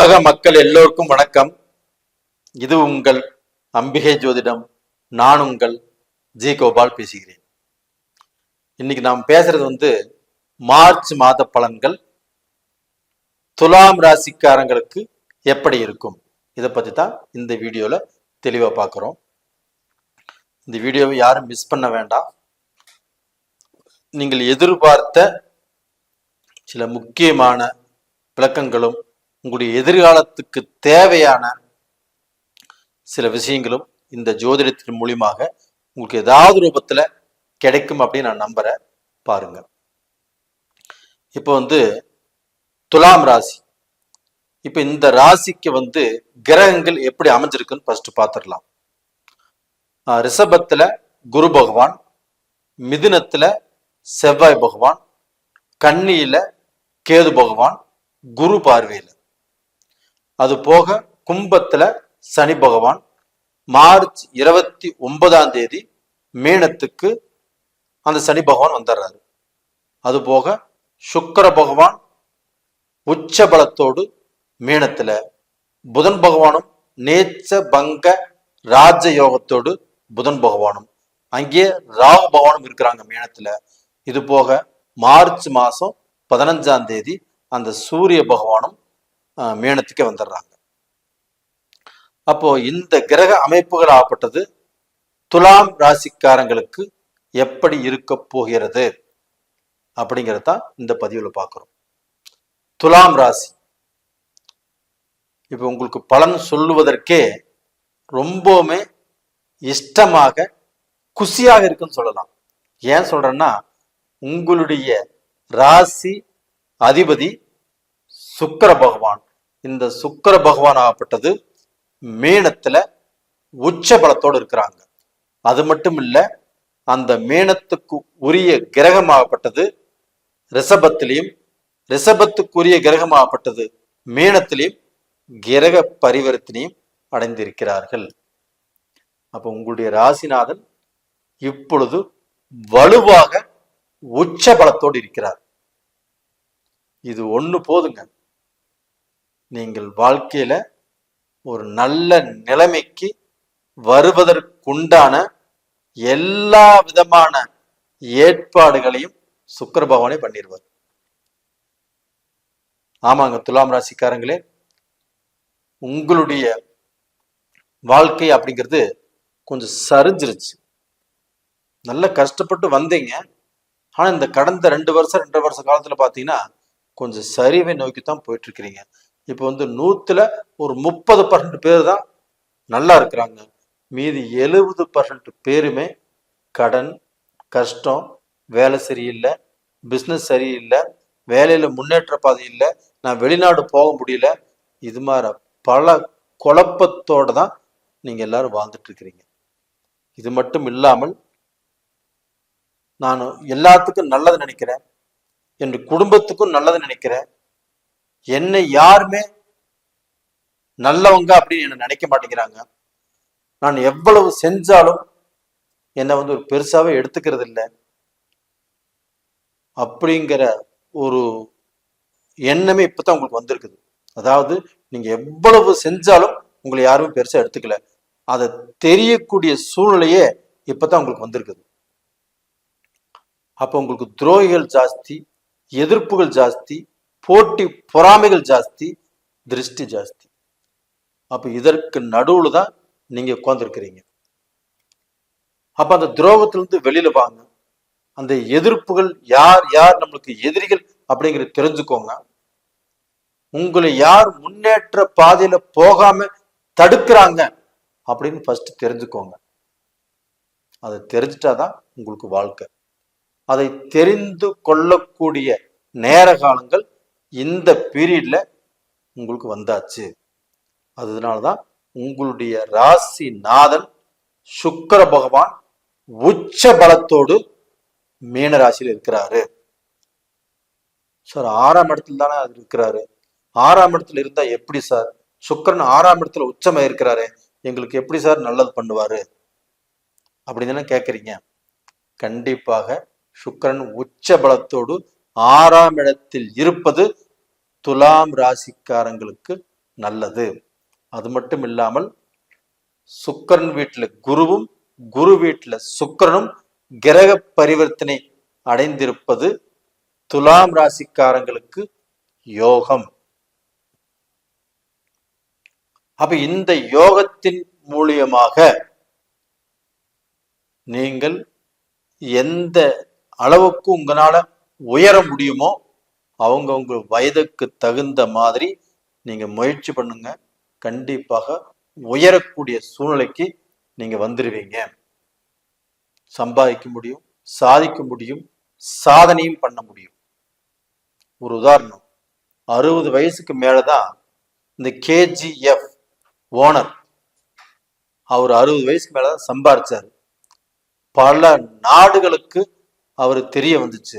உலக மக்கள் எல்லோருக்கும் வணக்கம். இது உங்கள் அம்பிகை ஜோதிடம். நான் உங்கள் ஜி கோபால் பேசுகிறேன். இன்னைக்கு நாம் பேசுறது வந்து மார்ச் மாத பலன்கள் துலாம் ராசிக்காரங்களுக்கு எப்படி இருக்கும்? இதை பத்தி தான் இந்த வீடியோல தெளிவா பார்க்குறோம். இந்த வீடியோவை யாரும் மிஸ் பண்ண வேண்டாம். நீங்கள் எதிர்பார்த்த சில முக்கியமான விளக்கங்களும் உங்களுடைய எதிர்காலத்துக்கு தேவையான சில விஷயங்களும் இந்த ஜோதிடத்தின் மூலியமாக உங்களுக்கு ஏதாவது ரூபத்துல கிடைக்கும் அப்படின்னு நான் நம்புகிறேன் பாருங்க. இப்போ வந்து துலாம் ராசி. இப்போ இந்த ராசிக்கு வந்து கிரகங்கள் எப்படி அமைஞ்சிருக்குன்னு ஃபர்ஸ்ட் பார்த்துடலாம் ரிஷபத்தில் ரிஷபத்துல குரு பகவான் மிதுனத்துல செவ்வாய் பகவான் கன்னியில கேது பகவான் குரு பார்வையில. அது போக கும்பத்துல சனி பகவான் மார்ச் இருபத்தி ஒன்பதாம் தேதி மீனத்துக்கு அந்த சனி பகவான் வந்துடுறாரு. அது போக பகவான் உச்ச பலத்தோடு மீனத்துல புதன் பகவானும் நேச்ச பங்க ராஜ யோகத்தோடு புதன் பகவானும். அங்கே ராகு பகவானும் இருக்கிறாங்க மீனத்துல. இது போக மார்ச் மாசம் பதினஞ்சாம் தேதி அந்த சூரிய பகவானும் மேனத்துக்கே வந்துடுறாங்க அப்போ இந்த கிரக அமைப்புகள் ஆகப்பட்டது துலாம் ராசிக்காரங்களுக்கு எப்படி இருக்க போகிறது அப்படிங்கிறது தான் இந்த பதிவில் பார்க்குறோம். துலாம் ராசி. இப்போ உங்களுக்கு பலன் சொல்லுவதற்கே ரொம்பவுமே இஷ்டமாக குஷியாக இருக்குன்னு சொல்லலாம். ஏன் சொல்றேன்னா உங்களுடைய ராசி அதிபதி சுக்கர பகவான். இந்த சுக்கர பகவான் ஆகப்பட்டது மீனத்துல உச்ச பலத்தோடு இருக்கிறாங்க. அது மட்டும் இல்ல அந்த மீனத்துக்கு உரிய கிரகமாகப்பட்டது ரிஷபத்திலையும் ரிஷபத்துக்குரிய கிரகமாகப்பட்டது மீனத்திலையும் கிரக பரிவர்த்தனையும் அடைந்திருக்கிறார்கள். அப்போ உங்களுடைய ராசிநாதன் இப்பொழுது வலுவாக உச்ச பலத்தோடு இருக்கிறார். இது ஒண்ணு போதுங்க. நீங்கள் வாழ்க்கையில ஒரு நல்ல நிலைமைக்கு வருவதற்குண்டான எல்லா விதமான ஏற்பாடுகளையும் சுக்கர பகவானே பண்ணிடுவார் ஆமாங்க துலாம் ராசிக்காரங்களே உங்களுடைய வாழ்க்கை அப்படிங்கிறது கொஞ்சம் சரிஞ்சிருச்சு. நல்ல கஷ்டப்பட்டு வந்தீங்க. ஆனா இந்த கடந்த ரெண்டு வருஷம் ரெண்டரை வருஷ காலத்துல பாத்தீங்கன்னா கொஞ்சம் சரிவை நோக்கி தான் போயிட்டு இருக்கிறீங்க. இப்போ வந்து நூற்றுல ஒரு முப்பது பர்சன்ட் பேர் தான் நல்லா இருக்கிறாங்க. மீதி எழுபது பர்சன்ட் பேருமே கடன் கஷ்டம் வேலை சரியில்லை பிஸ்னஸ் சரியில்லை வேலையில் முன்னேற்ற பாதை இல்லை நான் வெளிநாடு போக முடியல. இது மாதிரி பல குழப்பத்தோடு தான் நீங்கள் எல்லாரும் வாழ்ந்துட்டு இருக்கிறீங்க. இது மட்டும் இல்லாமல் நான் எல்லாத்துக்கும் நல்லது நினைக்கிறேன். என் குடும்பத்துக்கும் நல்லது நினைக்கிறேன். என்னை யாருமே நல்லவங்க அப்படின்னு என்ன நினைக்க மாட்டேங்கிறாங்க. நான் எவ்வளவு செஞ்சாலும் என்னை வந்து ஒரு பெருசாவே எடுத்துக்கிறது இல்லை. அப்படிங்கிற ஒரு எண்ணமே இப்பதான் உங்களுக்கு வந்திருக்குது. அதாவது நீங்க எவ்வளவு செஞ்சாலும் உங்களை யாருமே பெருசா எடுத்துக்கல. அதை தெரியக்கூடிய சூழ்நிலையே இப்பதான் உங்களுக்கு வந்திருக்குது. அப்போ உங்களுக்கு துரோகிகள் ஜாஸ்தி எதிர்ப்புகள் ஜாஸ்தி போட்டி பொறாமைகள் ஜாஸ்தி திருஷ்டி ஜாஸ்தி. அப்ப இதற்கு நடுவில் தான் நீங்க உட்கார்ந்துருக்கிறீங்க. அப்போ அந்த துரோகத்திலிருந்து வெளியில் வாங்க. அந்த எதிர்ப்புகள் யார் யார் நம்மளுக்கு எதிரிகள் அப்படிங்கிறத தெரிஞ்சுக்கோங்க. உங்களை யார் முன்னேற்ற பாதையில போகாம தடுக்கிறாங்க அப்படின்னு ஃபர்ஸ்ட் தெரிஞ்சுக்கோங்க. அதை தெரிஞ்சிட்டாதான் உங்களுக்கு வாழ்க்கை. அதை தெரிந்து கொள்ளக்கூடிய நேர காலங்கள் இந்த பீரியட்ல உங்களுக்கு வந்தாச்சு. அதனாலதான் உங்களுடைய ராசி நாதன் சுக்கர பகவான் உச்ச பலத்தோடு மீன ராசியில் இருக்கிறாரு. சார் ஆறாம் இடத்துல தானே அது இருக்கிறாரு. ஆறாம் இடத்துல இருந்தா எப்படி சார்? சுக்கிரன் ஆறாம் இடத்துல உச்சமா இருக்கிறாரு எங்களுக்கு எப்படி சார் நல்லது பண்ணுவாரு? அப்படின்னு தானே கேட்குறீங்க கண்டிப்பாக சுக்கிரன் உச்ச பலத்தோடு ஆறாம் இடத்தில் இருப்பது துலாம் ராசிக்காரங்களுக்கு நல்லது. அது மட்டும் இல்லாமல் சுக்கரன் வீட்டில் குருவும் குரு வீட்டில் சுக்கிரனும் கிரக பரிவர்த்தனை அடைந்திருப்பது துலாம் ராசிக்காரங்களுக்கு யோகம். அப்ப இந்த யோகத்தின் மூலியமாக நீங்கள் எந்த அளவுக்கு உங்களால உயர முடியுமோ அவங்கவுங்க வயதுக்கு தகுந்த மாதிரி நீங்க முயற்சி பண்ணுங்க. கண்டிப்பாக உயரக்கூடிய சூழ்நிலைக்கு நீங்க வந்துருவீங்க. சம்பாதிக்க முடியும் சாதிக்க முடியும் சாதனையும் பண்ண முடியும். ஒரு உதாரணம். அறுபது வயசுக்கு மேலதான் இந்த கேஜிஎஃப் ஓனர் அவர் அறுபது வயசுக்கு மேலதான் சம்பாரிச்சார். பல நாடுகளுக்கு அவர் தெரிய வந்துச்சு.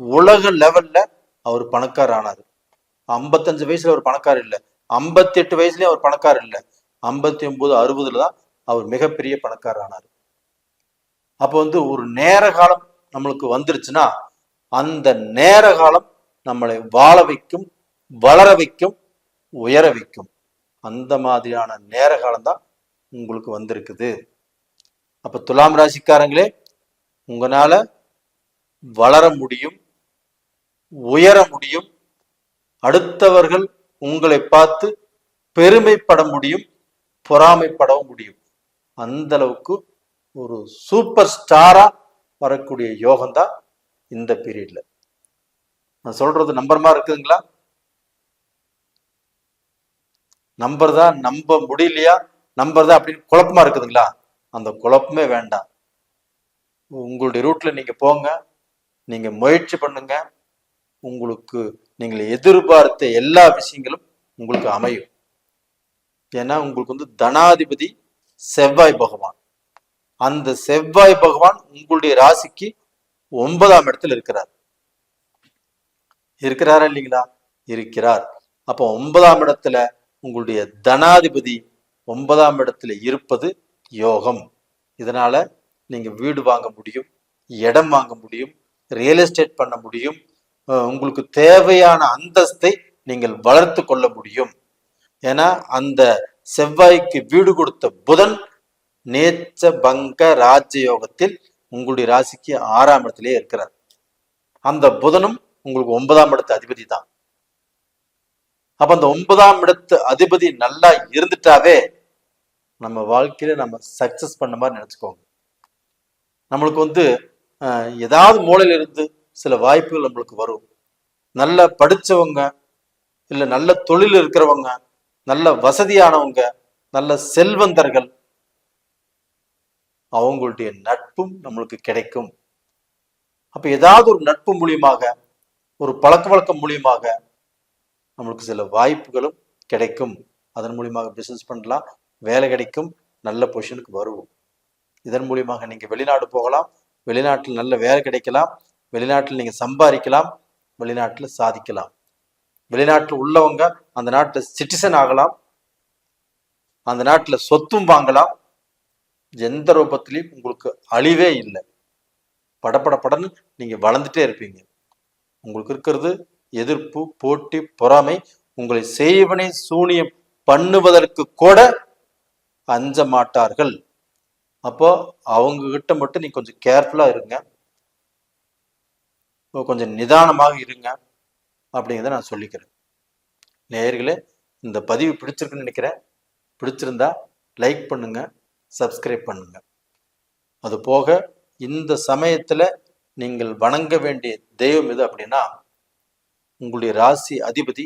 உலக லெவல்ல அவர் பணக்காரர் ஆனார். ஐம்பத்தஞ்சு வயசுல அவர் பணக்காரர் இல்லை. ஐம்பத்தி எட்டு வயசுலயும் அவர் பணக்காரர் இல்லை. ஐம்பத்தி ஒன்பது அறுபதுல தான் அவர் மிகப்பெரிய பணக்காரர் ஆனார். அப்போ வந்து ஒரு நேர காலம் நம்மளுக்கு வந்துருச்சுன்னா அந்த நேர காலம் நம்மளை வாழ வைக்கும் வளர வைக்கும் உயர வைக்கும். அந்த மாதிரியான நேர காலம் தான் உங்களுக்கு வந்திருக்குது. அப்ப துலாம் ராசிக்காரங்களே உங்களால வளர முடியும் உயர முடியும். அடுத்தவர்கள் உங்களை பார்த்து பெருமைப்பட முடியும் பொறாமைப்படவும் முடியும். அந்த அளவுக்கு ஒரு சூப்பர் ஸ்டாரா வரக்கூடிய யோகம்தான் இந்த பீரியட்ல. நான் சொல்றது நம்பர்மா இருக்குதுங்களா? நம்பர் தான் நம்ப முடியலையா? நம்பர் தான் அப்படின்னு குழப்பமா இருக்குதுங்களா? அந்த குழப்பமே வேண்டாம். உங்களுடைய ரூட்ல நீங்க போங்க நீங்க முயற்சி பண்ணுங்க உங்களுக்கு நீங்கள் எதிர்பார்த்த எல்லா விஷயங்களும் உங்களுக்கு அமையும். ஏன்னா உங்களுக்கு வந்து தனாதிபதி செவ்வாய் பகவான். அந்த செவ்வாய் பகவான் உங்களுடைய ராசிக்கு ஒன்பதாம் இடத்துல இருக்கிறார். இருக்கிறாரா இல்லைங்களா? இருக்கிறார். அப்போ ஒன்பதாம் இடத்துல உங்களுடைய தனாதிபதி ஒன்பதாம் இடத்துல இருப்பது யோகம். இதனால நீங்க வீடு வாங்க முடியும் இடம் வாங்க முடியும் ரியல் எஸ்டேட் பண்ண முடியும் உங்களுக்கு தேவையான அந்தஸ்தை நீங்கள் வளர்த்து கொள்ள முடியும். ஏன்னா அந்த செவ்வாய்க்கு வீடு கொடுத்த புதன் நேச்ச பங்க ராஜயோகத்தில் உங்களுடைய ராசிக்கு ஆறாம் இடத்திலே இருக்கிறார். அந்த புதனும் உங்களுக்கு ஒன்பதாம் இடத்து அதிபதி தான். அப்ப அந்த ஒன்பதாம் இடத்து அதிபதி நல்லா இருந்துட்டாவே நம்ம வாழ்க்கையில நம்ம சக்சஸ் பண்ண மாதிரி நினைச்சுக்கோங்க. நம்மளுக்கு வந்து ஏதாவது மூளையில இருந்து சில வாய்ப்புகள் நம்மளுக்கு வரும். நல்ல படிச்சவங்க இல்ல நல்ல தொழில் இருக்கிறவங்க நல்ல வசதியானவங்க நல்ல செல்வந்தர்கள் அவங்களுடைய நட்பும் நம்மளுக்கு கிடைக்கும். அப்ப ஏதாவது ஒரு நட்பு மூலியமாக ஒரு பழக்க வழக்கம் மூலியமாக நம்மளுக்கு சில வாய்ப்புகளும் கிடைக்கும். அதன் மூலியமாக பிசினஸ் பண்ணலாம் வேலை கிடைக்கும் நல்ல பொசிஷனுக்கு வருவோம். இதன் மூலியமாக நீங்க வெளிநாடு போகலாம் வெளிநாட்டில் நல்ல வேலை கிடைக்கலாம் வெளிநாட்டில் நீங்க சம்பாதிக்கலாம் வெளிநாட்டில் சாதிக்கலாம். வெளிநாட்டில் உள்ளவங்க அந்த நாட்டில் சிட்டிசன் ஆகலாம். அந்த நாட்டில் சொத்தும் வாங்கலாம். எந்த ரூபத்திலையும் உங்களுக்கு அழிவே இல்லை. படப்பட படன்னு நீங்க வளர்ந்துட்டே இருப்பீங்க. உங்களுக்கு இருக்கிறது எதிர்ப்பு போட்டி பொறாமை உங்களை செய்வனை சூனியம் பண்ணுவதற்கு கூட அஞ்ச மாட்டார்கள். அப்போ அவங்க கிட்ட மட்டும் நீ கொஞ்சம் கேர்ஃபுல்லா இருங்க. கொஞ்சம் நிதானமாக இருங்க அப்படிங்கிறத நான் சொல்லிக்கிறேன். நேயர்களே இந்த பதிவு பிடிச்சிருக்குன்னு நினைக்கிறேன். பிடிச்சிருந்தா லைக் பண்ணுங்க சப்ஸ்கிரைப் பண்ணுங்க. அது போக இந்த சமயத்துல நீங்கள் வணங்க வேண்டிய தெய்வம் எது அப்படின்னா உங்களுடைய ராசி அதிபதி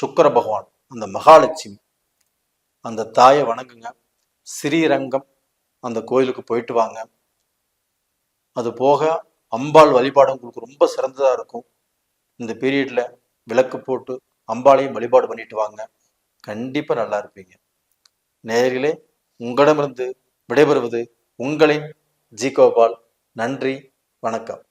சுக்கர பகவான் அந்த மகாலட்சுமி. அந்த தாயை வணங்குங்க. ஸ்ரீரங்கம் அந்த கோயிலுக்கு போயிட்டு வாங்க. அது போக அம்பாள் வழிபாடு உங்களுக்கு ரொம்ப சிறந்ததா இருக்கும். இந்த பீரியட்ல விளக்கு போட்டு அம்பாளையும் வழிபாடு பண்ணிட்டு வாங்க. கண்டிப்பா நல்லா இருப்பீங்க. நேர்களே உங்களிடமிருந்து விடைபெறுவது உங்களின் ஜி கோபால். நன்றி வணக்கம்.